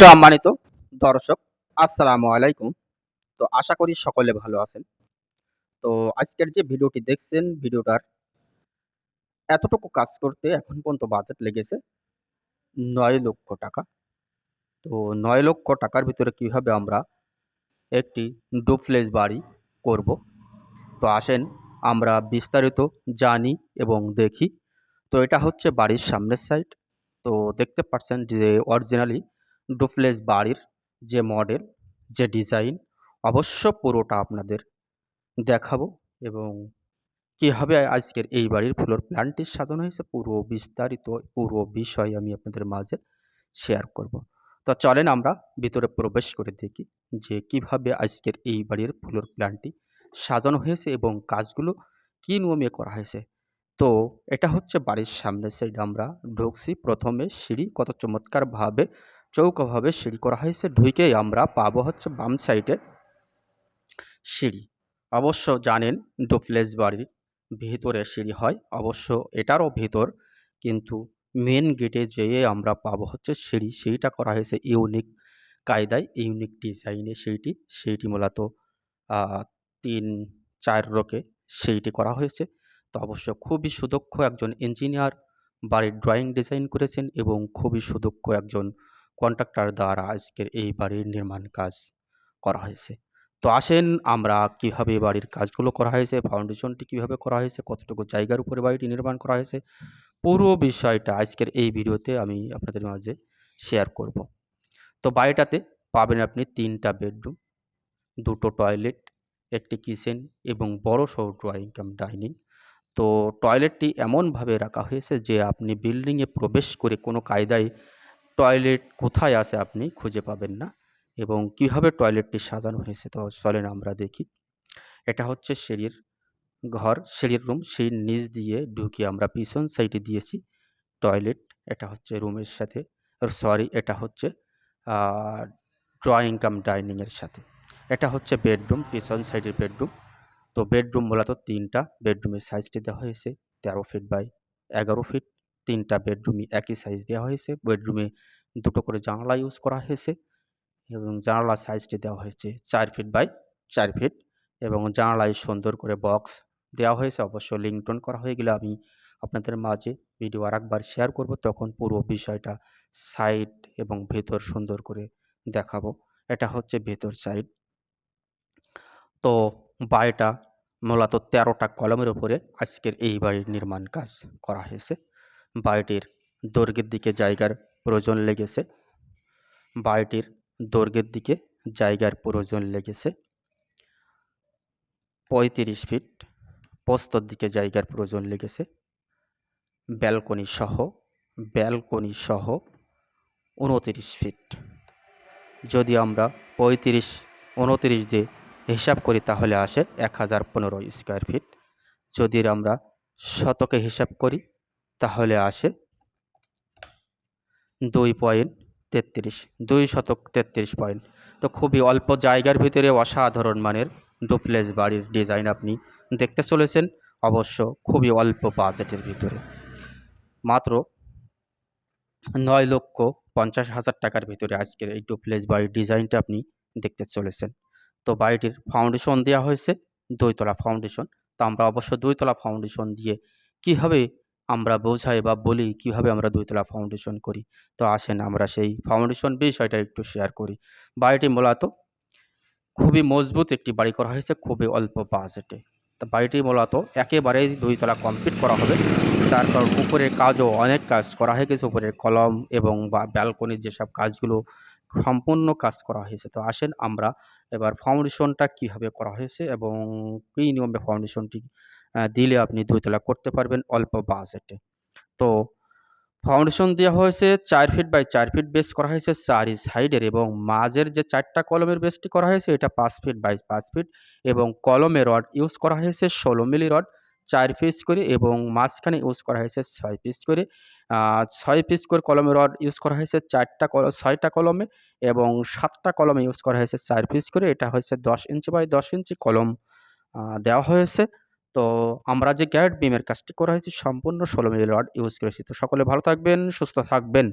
সম্মানিত দর্শক, আসসালামু আলাইকুম। তো আশা করি সকলে ভালো আছেন। তো আজকের যে ভিডিওটি দেখছেন, ভিডিওটার এতটুকু কাজ করতে এখন পর্যন্ত বাজেট লেগেছে নয় লক্ষ টাকা। তো নয় লক্ষ টাকার ভিতরে কীভাবে আমরা একটি ডুপ্লেস বাড়ি করব? তো আসেন, আমরা বিস্তারিত জানি এবং দেখি। তো এটা হচ্ছে বাড়ির সামনের সাইড তো দেখতে পাচ্ছেন যে অরিজিনালি ডুপ্লেস বাড়ির যে মডেল, যে ডিজাইন, অবশ্য পুরোটা আপনাদের দেখাবো এবং কীভাবে আজকের এই বাড়ির ফ্লোর প্ল্যানটি সাজানো হয়েছে, পুরো বিস্তারিত, পুরো বিষয় আমি আপনাদের মাঝে শেয়ার করব। তো চলেন আমরা ভিতরে প্রবেশ করে দেখি যে কীভাবে আজকের এই বাড়ির ফ্লোর প্ল্যানটি সাজানো হয়েছে এবং কাজগুলো কী নিয়মে করা হয়েছে। তো এটা হচ্ছে বাড়ির সামনের সাইড আমরা ঢুকছি। প্রথমে সিঁড়ি কত চমৎকারভাবে চৌকোভাবে সিঁড়ি করা হয়েছে। ঢুকেই আমরা পাবো হচ্ছে বাম সাইডে সিঁড়ি। অবশ্য জানেন ডুপ্লেস বাড়ির ভিতরে সিঁড়ি হয়, অবশ্য এটারও ভিতর কিন্তু মেন গেটে যেয়ে আমরা পাবো হচ্ছে সিঁড়ি। সিঁড়িটা করা হয়েছে ইউনিক কায়দায়, ইউনিক ডিজাইনে সেইটি সেইটি মূলত তিন, চার রোকে সেইটি করা হয়েছে। তো অবশ্য খুবই সুদক্ষ একজন ইঞ্জিনিয়ার, বাড়ির ড্রয়িং ডিজাইন করেছেন এবং খুবই সুদক্ষ একজন কন্ট্রাক্টর দ্বারা আজকের এই বাড়ির নির্মাণ কাজ করা হয়েছে। তো আসেন আমরা কীভাবে বাড়ির কাজগুলো করা হয়েছে ফাউন্ডেশনটি কীভাবে করা হয়েছে, কতটুকু জায়গার উপরে বাড়িটি নির্মাণ করা হয়েছে, পুরো বিষয়টা আজকের এই ভিডিওতে আমি আপনাদের মাঝে শেয়ার করব। তো বাড়িটাতে পাবেন আপনি তিনটা বেডরুম দুটো টয়লেট একটি কিচেন এবং বড় সড় ড্রয়িং কাম ডাইনিং তো টয়লেটটি এমনভাবে রাখা হয়েছে যে আপনি বিল্ডিংয়ে প্রবেশ করে কোনো কায়দায় টয়লেট কোথায় আছে আপনি খুঁজে পাবেন না এবং কীভাবে টয়লেটটি সাজানো হয়েছে তো চলেন আমরা দেখি। এটা হচ্ছে সিঁড়ির ঘর, সিঁড়ির রুম। সেই নিচ দিয়ে ঢুকে আমরা পিছন সাইডে দিয়েছি টয়লেট। এটা হচ্ছে রুমের সাথে সরি, এটা হচ্ছে ড্রয়িং কাম ডাইনিংয়ের সাথে। এটা হচ্ছে বেডরুম, পিছন সাইডের বেডরুম। তো বেডরুম মূলত তিনটা। বেডরুমের সাইজটি দেওয়া হয়েছে তেরো ফিট বাই এগারো ফিট। তিনটা বেডরুমই একই সাইজ দেওয়া হয়েছে। বেডরুমে দুটো করে জানালা ইউজ করা হয়েছে এবং জানালার সাইজটি দেওয়া হয়েছে চার ফিট বাই চার ফিট এবং জানালায় সুন্দর করে বক্স দেওয়া হয়েছে। অবশ্য লিঙ্কটন করা হয়ে গেলে আমি আপনাদের মাঝে ভিডিও আর একবার শেয়ার করব। তখন পুরো বিষয়টা সাইড এবং ভেতর সুন্দর করে দেখাবো। এটা হচ্ছে ভেতর সাইড তো বাড়িটা মূলত তেরোটা কলমের উপরে আজকের এই বাড়ির নির্মাণ কাজ করা হয়েছে। বাড়িটির দৈর্ঘ্যের দিকে জায়গার প্রয়োজন লেগেছে। বাড়িটির দৈর্ঘ্যের দিকে জায়গার প্রয়োজন লেগেছে। পঁয়ত্রিশ ফিট পোস্তর দিকে জায়গার প্রয়োজন লেগেছে। ব্যালকনি সহ ব্যালকনি সহ উনতিরিশ ফিট। যদি আমরা পঁয়ত্রিশ, উনতিরিশ দিয়ে হিসাব করি তাহলে আসে এক হাজার পনেরো স্কোয়ার ফিট যদি আমরা শতকে হিসাব করি তাহলে আসে দুই পয়েন্ট তেত্রিশ, দুই শতক তেত্রিশ পয়েন্ট। তো খুবই অল্প জায়গার ভিতরে অসাধারণ মানের ডুপ্লেস বাড়ির ডিজাইন আপনি দেখতে চলেছেন, অবশ্য খুবই অল্প বাজেটের ভিতরে। মাত্র নয় লক্ষ পঞ্চাশ হাজার টাকার ভিতরে আজকের এই ডুপ্লেস বাড়ির ডিজাইনটা আপনি দেখতে চলেছেন। তো বাড়িটির ফাউন্ডেশন দেওয়া হয়েছে, দুইতলা ফাউন্ডেশন। তো আমরা অবশ্য দুইতলা ফাউন্ডেশন দিয়ে কীভাবে আমরা বোঝাই বা বলি কীভাবে আমরা দুইতলা ফাউন্ডেশন করি। তো আসেন আমরা সেই ফাউন্ডেশন বিষয়টা একটু শেয়ার করি। বাড়িটি মূলত খুবই মজবুত একটি বাড়ি করা হয়েছে, খুবই অল্প বাজেটে তা বাড়িটি মূলত একেবারেই দুইতলা কমপ্লিট করা হবে। তার কারণ উপরের কাজও অনেক কাজ করা হয়ে গেছে, উপরের কলম এবং বা ব্যালকনির যেসব কাজগুলো সম্পূর্ণ কাজ করা হয়েছে। তো আসেন আমরা এবার ফাউন্ডেশনটা কীভাবে করা হয়েছে এবং কী নিয়মে ফাউন্ডেশনটি দিলে আপনি দুইতলা করতে পারবেন অল্প বাজেটে তো ফাউন্ডেশন দেওয়া হয়েছে চার ফিট বাই চার ফিট বেস করা হয়েছে চারি সাইডের এবং মাঝের যে চারটা কলমের বেসটি করা হয়েছে এটা পাঁচ ফিট বাই পাঁচ ফিট এবং কলমে রড ইউজ করা হয়েছে ষোলো মিলি রড চার পিস করে এবং মাঝখানে ইউজ করা হয়েছে ছয় পিস করে। ছয় পিস করে কলমে রড ইউজ করা হয়েছে চারটা কল, ছয়টা কলমে এবং সাতটা কলমে ইউজ করা হয়েছে চার পিস করে। এটা হয়েছে দশ ইঞ্চি বাই দশ ইঞ্চি কলম দেওয়া হয়েছে। তো আমরা যে গ্যারেট বিমের কাজটি করা হয়েছে সম্পূর্ণ ষোলো মিলি রড ইউজ করেছি। তো সকলে ভালো থাকবেন, সুস্থ থাকবেন।